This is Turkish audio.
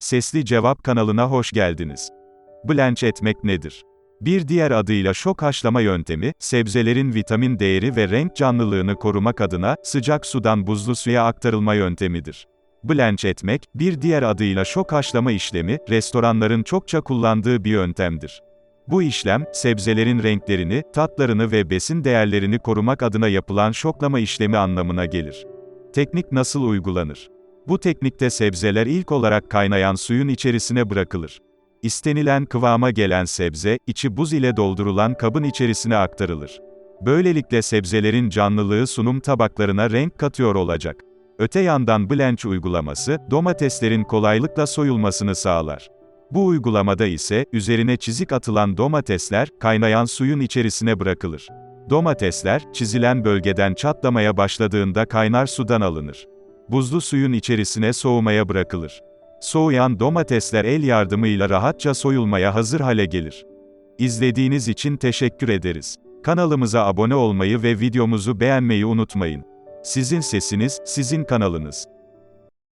Sesli Cevap kanalına hoş geldiniz. Blanch etmek nedir? Bir diğer adıyla şok haşlama yöntemi, sebzelerin vitamin değeri ve renk canlılığını korumak adına, sıcak sudan buzlu suya aktarılma yöntemidir. Blanch etmek, bir diğer adıyla şok haşlama işlemi, restoranların çokça kullandığı bir yöntemdir. Bu işlem, sebzelerin renklerini, tatlarını ve besin değerlerini korumak adına yapılan şoklama işlemi anlamına gelir. Teknik nasıl uygulanır? Bu teknikte sebzeler ilk olarak kaynayan suyun içerisine bırakılır. İstenilen kıvama gelen sebze, içi buz ile doldurulan kabın içerisine aktarılır. Böylelikle sebzelerin canlılığı sunum tabaklarına renk katıyor olacak. Öte yandan blanch uygulaması, domateslerin kolaylıkla soyulmasını sağlar. Bu uygulamada ise, üzerine çizik atılan domatesler, kaynayan suyun içerisine bırakılır. Domatesler, çizilen bölgeden çatlamaya başladığında kaynar sudan alınır. Buzlu suyun içerisine soğumaya bırakılır. Soğuyan domatesler el yardımıyla rahatça soyulmaya hazır hale gelir. İzlediğiniz için teşekkür ederiz. Kanalımıza abone olmayı ve videomuzu beğenmeyi unutmayın. Sizin sesiniz, sizin kanalınız.